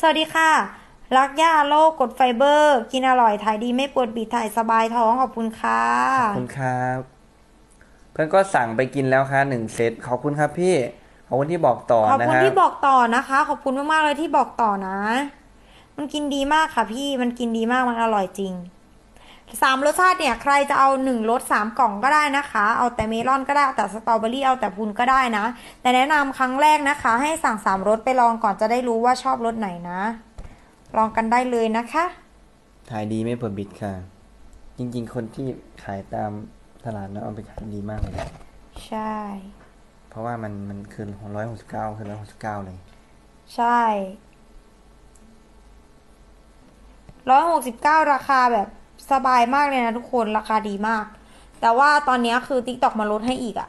สวัสดีค่ะ รักย่าโลกกดไฟเบอร์ กินอร่อยถ่ายดีไม่ปวดบีถ่ายสบายท้องขอบคุณค่ะ ขอบคุณครับ เพื่อนก็สั่งไปกินแล้วค่ะหนึ่งเซตขอบคุณครับพี่ ขอบคุณที่บอกต่อขอบนะคุณครับที่บอกต่อนะคะ ขอบคุณมากๆเลยที่บอกต่อนะ มันกินดีมากค่ะพี่มันกินดีมากมันอร่อยจริง สามรสชาติเนี่ยใครจะเอาหนึ่งรสสามกล่องก็ได้นะคะ เอาแต่เมลอนก็ได้ เอาแต่สตรอเบอรี่เอาแต่พุนก็ได้นะ แต่แนะนำครั้งแรกนะคะ ให้สั่งสามรสไปลองก่อนจะได้รู้ว่าชอบรสไหนนะ ลองกันได้เลยนะคะขายดีไม่เปิดบิดค่ะ จริงๆ คนที่ขายตามตลาดนะเอาไปขายดีมากเลย ใช่ เพราะว่ามันมันคือร้อยหกสิบเก้าคือร้อยหกสิบเก้าเลย ใช่ร้อยหกสิบเก้าราคาแบบ สบายมากเลยนะทุกคนราคาดีมาก แต่ว่าตอนเนี้ยคือ t ิ k t o k มาลดให้อีกอะ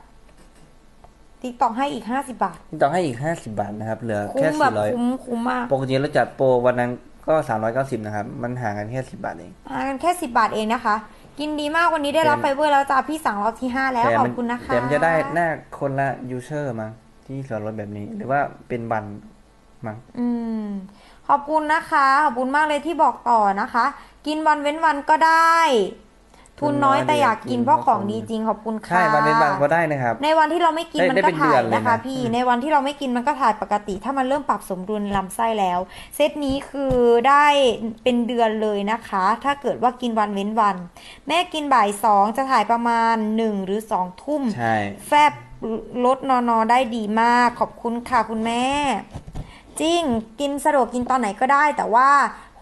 t ิ k t o k ให้อีกห้าสิบาท ต่อให้อีกห้าสิบาทนะครับ เหลือคุ้แค่มแบสี่บร้อยคุ้มคุ้มมากปกติเราจัดโปรวันนั้นก็สามร้อยเก้าสิบนะครับ มันห่างกันแค่สิบบาทเอง อ่ากันแค่สิบาทเองนะคะ กินดีมากวันนี้ได้รับแต่ ไฟเบอร์แล้วจ้าพี่สั่งรอบที่ห้าแล้วแต่ขอมับคุณนะคะแต่มันจะได้หน้าคนละยูเซอร์มั้งที่ส่วนลดแบบนี้ หรือว่าเป็นบันมั้ง อืม ขอบคุณนะคะ ขอบคุณมากเลยที่บอกต่อนะคะกินวันเว้นวันก็ได้ ทุนน้อยแต่อยากกินเพราะของดีจริงขอบคุณค่ะใช่วันเป็นบันก็ได้นะครับ ในวันที่เราไม่กินได้มันได้ก็เป็นถ่าเดือยนเลยนะคะนะพี่อืมในวันที่เราไม่กินมันก็ถ่ายปกติ ถ้ามันเริ่มปรับสมดุลในลำไส้แล้ว เซตนี้คือได้เป็นเดือนเลยนะคะ ถ้าเกิดว่ากินวันเว้นวัน แม่กินบ่ายสองจะถ่ายประมาณหนึ่งหรือสองทุ่มใช่แฟบลดนอนอได้ดีมากขอบคุณค่ะคุณแม่จริง กินสะดวกกินตอนไหนก็ได้ แต่ว่า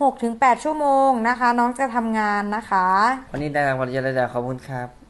6-8 ชั่วโมงนะคะ น้องจะทำงานนะคะ วันนี้ได้รางวัลเยอะเลยจ้ะขอบคุณครับ